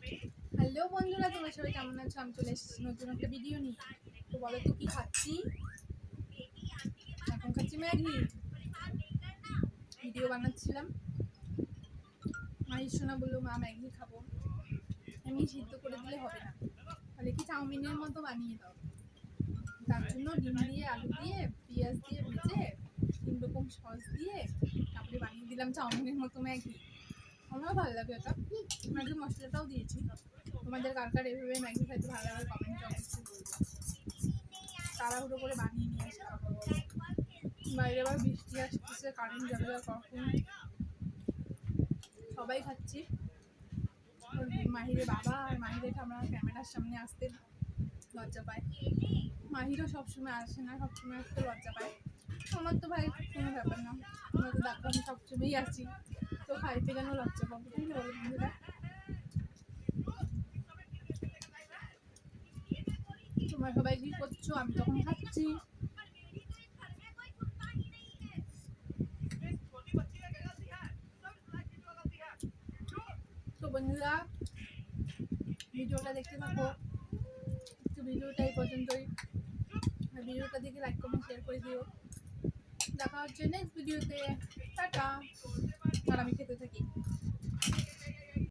Hello বন্ধুরা, তোমরা সবাই কেমন আছো? আমি চলে এসেছি নতুন একটা ভিডিও নিয়ে। তো বলো তো, কি খাচ্ছি? এখন খাচ্ছি ম্যাগি। ভিডিও বানাচ্ছিলাম। মায়ের শোনা বলল, মা, ম্যাগি খাব। এমনি সিদ্ধ করে দিলে হবে না। তাহলে কি চাউমিনের মতো বানিয়ে দাও? তার জন্য ডিম দিয়ে, আলু দিয়ে, পেঁয়াজ দিয়ে ভেজে, তিন রকম সস দিয়ে তারপরে বানিয়ে দিলাম চাউমিনের মতো ম্যাগি। আমারও ভালো লাগে এটা। ম্যাগি মশলাটাও দিয়েছি। তোমাদের কার কার এভাবে ম্যাগি খাইতে ভালো লাগে কমেন্টে অবশ্যই তাড়াহুড়ো করে বানিয়ে নিয়ে আসলাম বাইরে আবার বৃষ্টি আসতেছে কারেন্ট যাবে কখন। সবাই খাচ্ছি। মাহিরে বাবা আর মাহিরে আমরা ক্যামেরার সামনে আসতে লজ্জা পায়। মাহিরও সবসময় আসে না, সবসময় আসতে লজ্জা পায়। আমার তো ভাই কোনো ব্যাপার না। আমরা তো ডাক্তার সবসময়ই আসি তো খাইতে কেন লজ্জা পাবো? সবাই কি করছ? আমি তখন খাচ্ছি। তো ভিডিওটা দেখতে থাকো। একটু ভিডিওটা এই পর্যন্তই। ভিডিওটা দেখে লাইক কমেন্ট শেয়ার করে দিও। দেখা হচ্ছে নেক্সট ভিডিওতে টাটা। aquí.